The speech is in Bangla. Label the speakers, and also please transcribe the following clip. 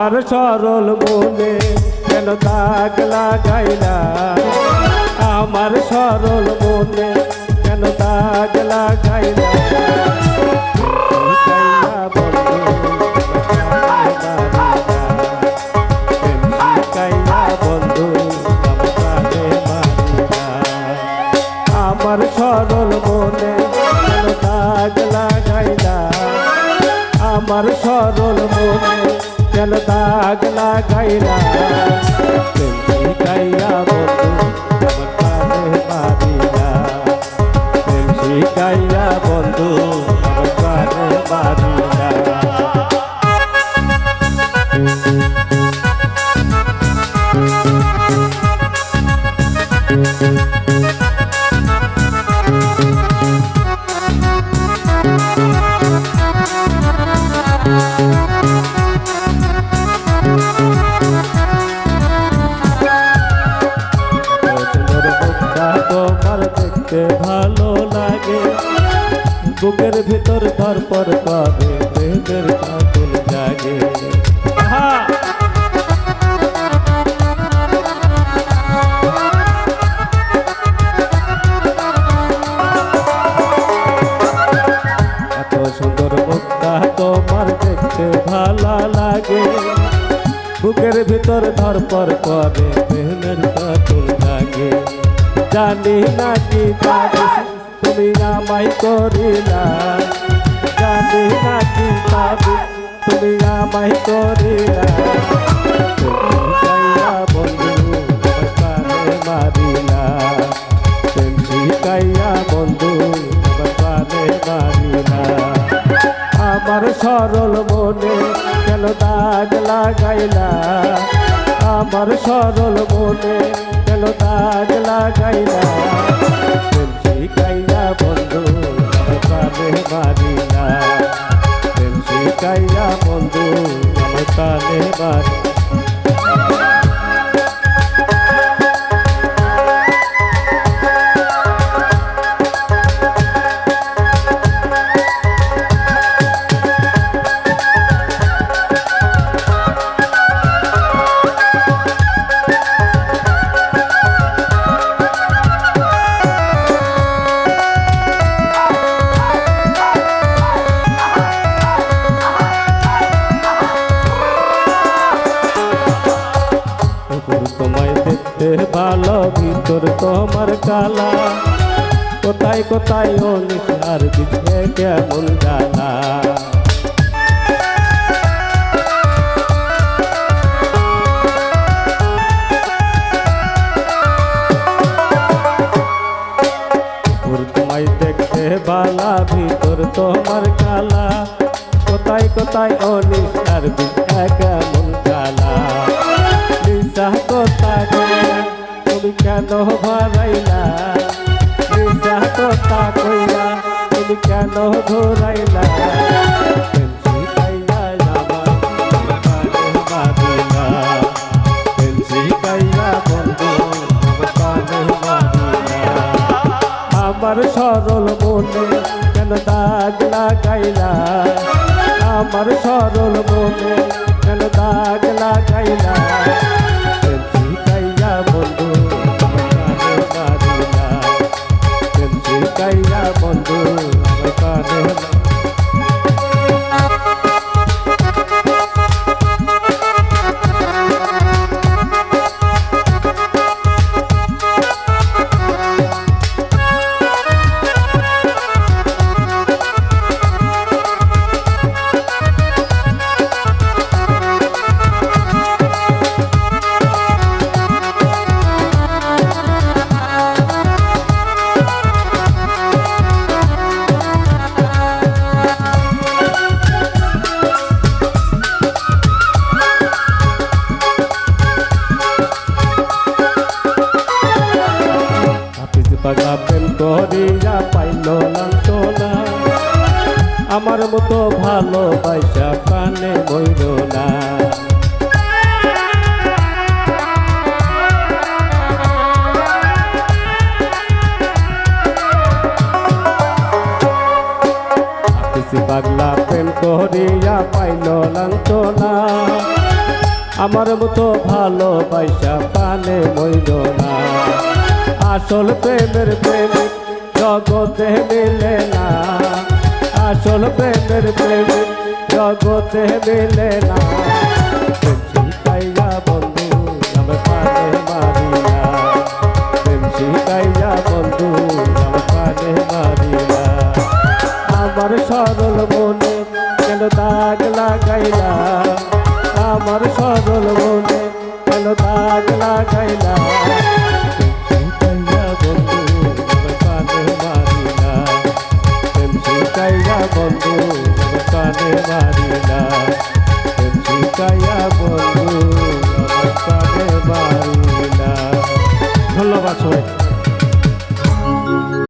Speaker 1: আর সরল মনে কেন দাগ লাগাইলা আমার সরল মনে কেন দাগ লাগাইলা। আমার সরল মনে কেন দাগ লাগাইলা আমার সরল মনে কেন দাগ লাগাইলা। প্রেম শিখাইয়া বন্ধু, আমার প্রাণে মারিলা প্রেম শিখাইয়া বন্ধু, আমার প্রাণে মারিলা দেখতে ভালো লাগে। বুকের ভিতর ধরপর করে প্রেমের কাকুল জাগে। লাগে। বুকের ভিতর ধরপর করে প্রেমের কাতুল লাগে জানি না কি পাবে, তুমি আমায় করিলা। জানি না কি পাবে, তুমি আমায় করিলা। বন্ধু মারিলা। প্রেম বন্ধু মারিলা। আমার সরল মনে কেন দাগ লাগাইলা? আমার সরল মনে কেন দাগ লাগাইলা। প্রেম শিখাইয়া বন্ধু আমার মারিলা প্রেম শিখাইয়া বন্ধু আমার মারিলা দেখতে ভালো ভিতর তোমার কালা। কোথায় কোথায় অনেক আর দিচ্ছে কেমন জানা বালা ভিতর তোমার কালা। কোথায় কোথায় আর দিচ্ছে কেমন জানা নিশা কথা কইলা তুমি কেন ভরাইলা? নিশা কথা কইলা তুমি কেন বাঁধিলা। আমার সরল মনে কেন দাগ লাগাইলা? আমার সরল মনে কেন দাগ লাগাইলা? বন্ধু পাগলা প্রেম করিয়া পাইল লান্তনা আমার মতো ভালো পয়সা প্রাণে বইল না। পাগলা প্রেম করিয়া পাইল লান্তনা আমার মতো ভালোবাসা পানে মইল না। আসল প্রেমের প্রেমিক জগতে মিলে না। আসল প্রেমের প্রেমিক জগতে মিলে না। আমার সরল মনে কেন দাগ লাগাইলা? আমার সরল মনে কেন দাগ লাগাইলা?